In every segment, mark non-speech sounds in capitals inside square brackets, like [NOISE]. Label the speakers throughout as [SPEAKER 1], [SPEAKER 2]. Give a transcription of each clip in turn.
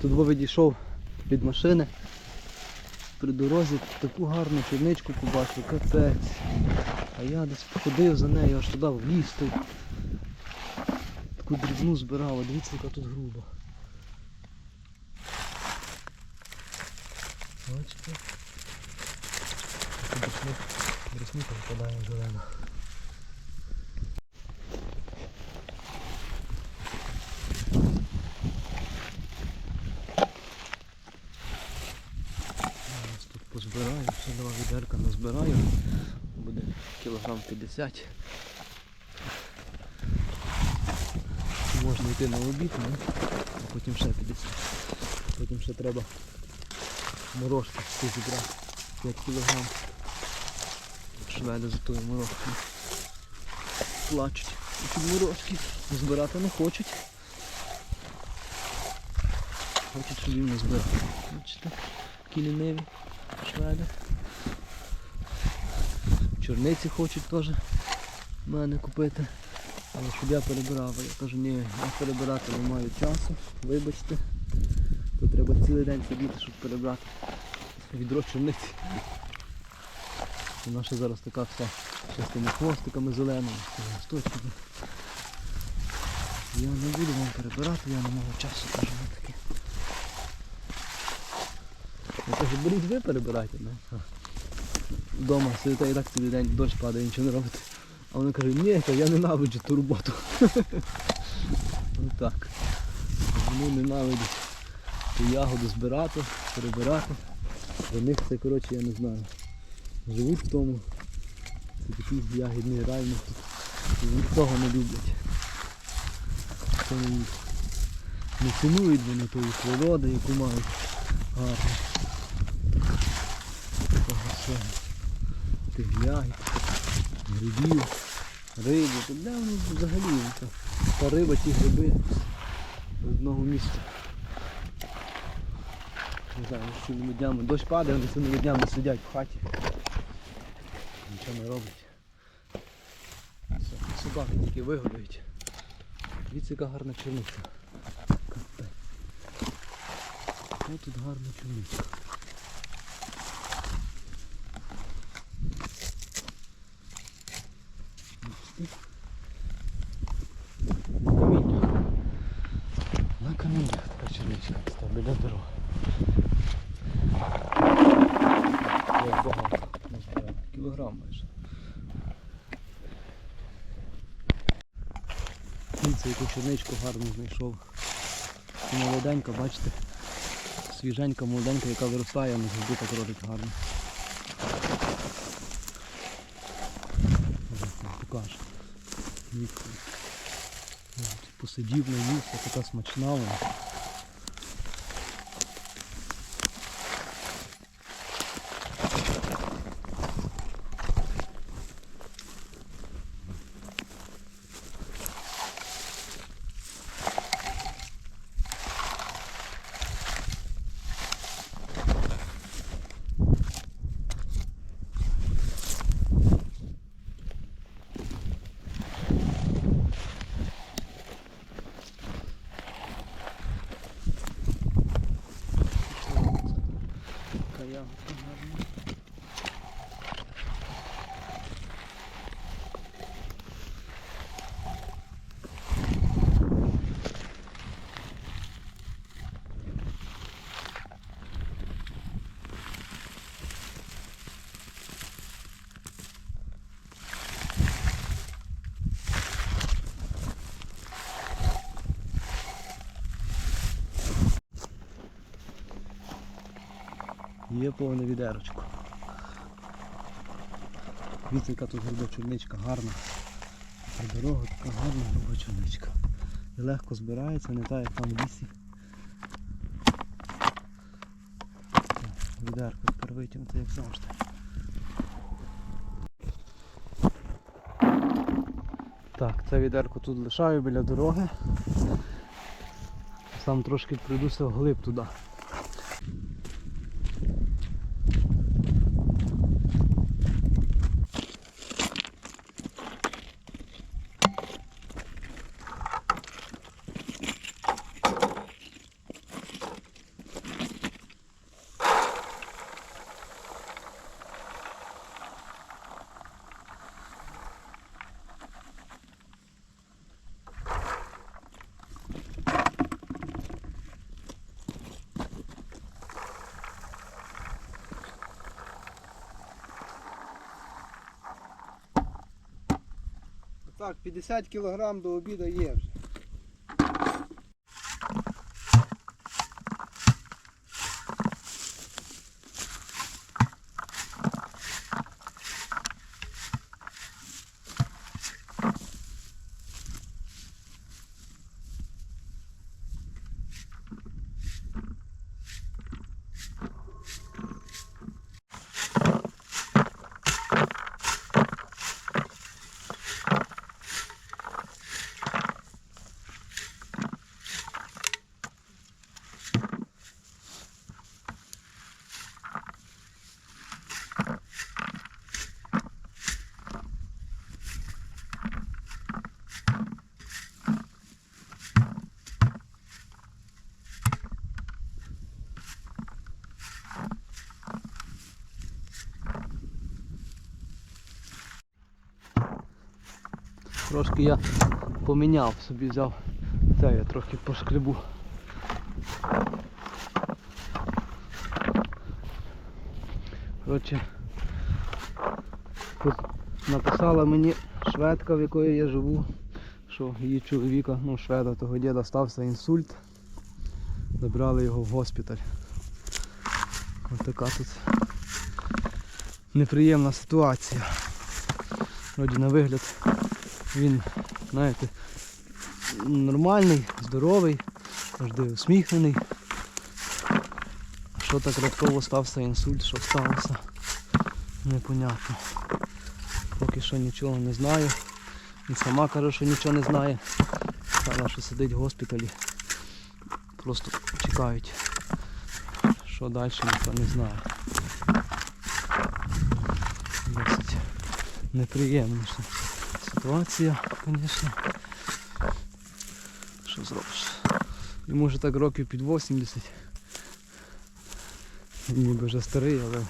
[SPEAKER 1] Тут Вова відійшов від машини. При дорозі таку гарну черничку побачив, капець. А я десь ходив за нею аж туди в ліс той. Таку дрібну збирав, дивіться, яка тут груба. Бачите? Бросника випадає зелена. Зараз тут позбираю, все відерка назбираю. Буде кілограм 50. Можна йти на обід, ну, а потім ще 50. Потім ще треба морожки зібрати. 5 кілограм. Шведи за тою морожкою. Плачуть. Ці морожки збирати не хочуть. Хочуть, їм не збирати. Бачите? Такі ліниві шведи. Чорниці хочуть теж мене купити. Але щоб я перебирав, я кажу, ні, я перебирати не маю часу, вибачте. То треба цілий день сидіти, щоб перебрати відро чорниці. Вона ще зараз така вся з тими хвостиками зеленими, листочками. Я не буду вам перебирати, я не маю часу, кажу ви таке. Я кажу, беріть ви перебирайте. Ну. Вдома сидите і так цілий день дощ падає, нічого не робите. А вона каже, ні, я ненавиджу ту роботу. [LAUGHS] Отак. Вони ненавидять ту ягоду збирати, перебирати. Для них це, коротше, я не знаю. Живуть в тому. Це такий ягідний ну, тут нікого не люблять. Не цінують вони тої природи, яку мають гарно. Тих ягід, грибів, риби. Тут де вони взагалі та, та риба, ті гриби з одного місця. Не знаю, цілими днями. Дощ падає, вони цілими днями сидять в хаті. Нічого не роблять. Собаки тільки вигулюють. Дивіться, яка гарна черниця. Ось тут гарна черниця. Бачите? На каміннях. Каміннях така черничка. Став біля дороги. Як багато. Кілограм майже. Дивіться, яку черничку гарно знайшов. Молоденька, бачите? Свіженька, молоденька, яка виростає, не завжди так родить гарно. Покажу. Посидів на місці, така смачна вона. Така ягодка Є повне відерочку. Дивіться, тут груба чорничка гарна. По дорогу така гарна груба чорничка. І легко збирається, не так як там в лісі. Відерко тепер витягнути, як завжди. Так, це відерко тут лишаю біля дороги. Сам трошки прийдуся вглиб туди.
[SPEAKER 2] Так, 50 кг до обіду є вже.
[SPEAKER 1] Трошки я поміняв собі, взяв це я трохи пошкребу. Коротше, тут написала мені шведка, в якої я живу, що її чоловіка, ну шведа того діда стався інсульт. Забрали його в госпіталь. Ось така тут неприємна ситуація. Вроді на вигляд він, знаєте, нормальний, здоровий, завжди усміхнений. Що так раптово стався інсульт, що сталося, непонятно. Поки що нічого не знаю. Він сама каже, що нічого не знає. Каже, що сидить в госпіталі. Просто чекають. Що далі ніхто не знає. Досить неприємна ще ситуація, звісно. Що зробиш? Йому вже так років під 80. Він ніби вже старий, але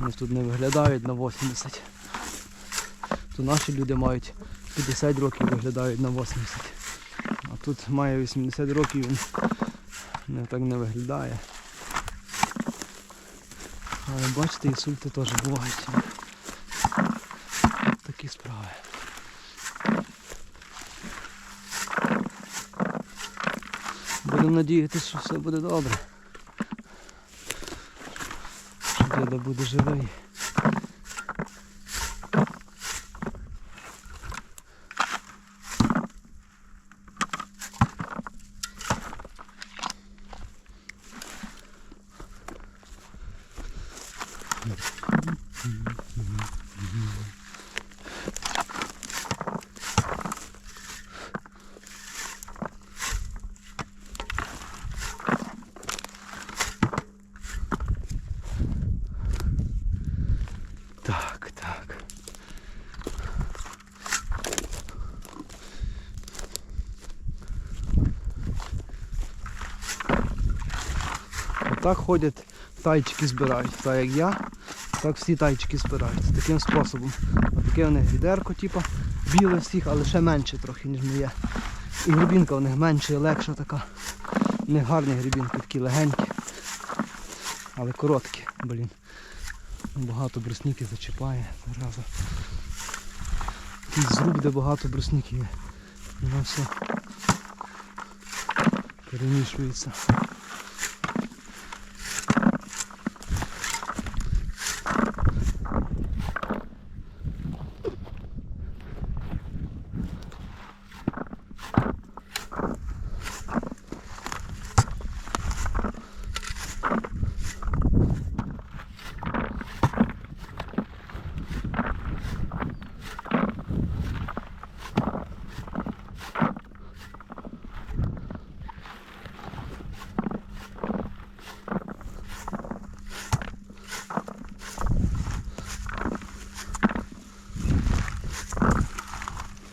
[SPEAKER 1] вони тут не виглядають на 80. То наші люди мають 50 років виглядають на 80. А тут має 80 років, він не так не виглядає. Але бачите, інсульти теж бувають. Такі справи. Будемо надіятися, що все буде добре. Що діда буде живий. Так, так. Отак ходять, тайчики збирають. Так як я, так всі тайчики збирають. Таким способом. Отаке у них відерко, типу, біле всіх, але ще менше трохи, ніж моє. І грибінка у них менша, легша така. У них гарні грибінки, такі легенькі. Але короткі, блін. Багато брусників зачіпає зразу. Якийсь зруб, де багато брусників є. Воно все перемішується.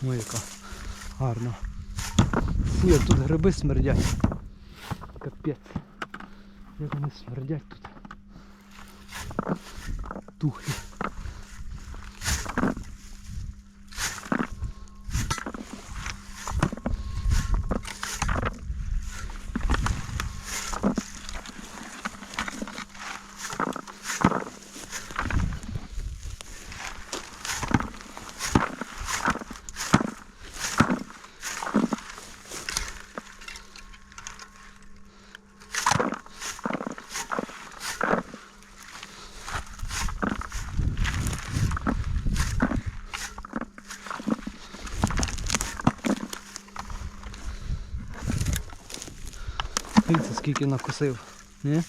[SPEAKER 1] Ой, яка гарна. Фу, як тут гриби смердять. Капець. Як вони смердять тут. Тухлі. Дивіться, скільки накосив. Ні?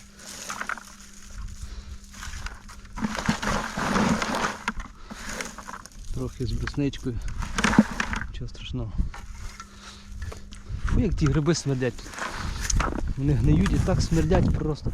[SPEAKER 1] Трохи з брусничкою. Нічого страшного. Фу, як ті гриби смердять. Вони гниють і так смердять просто.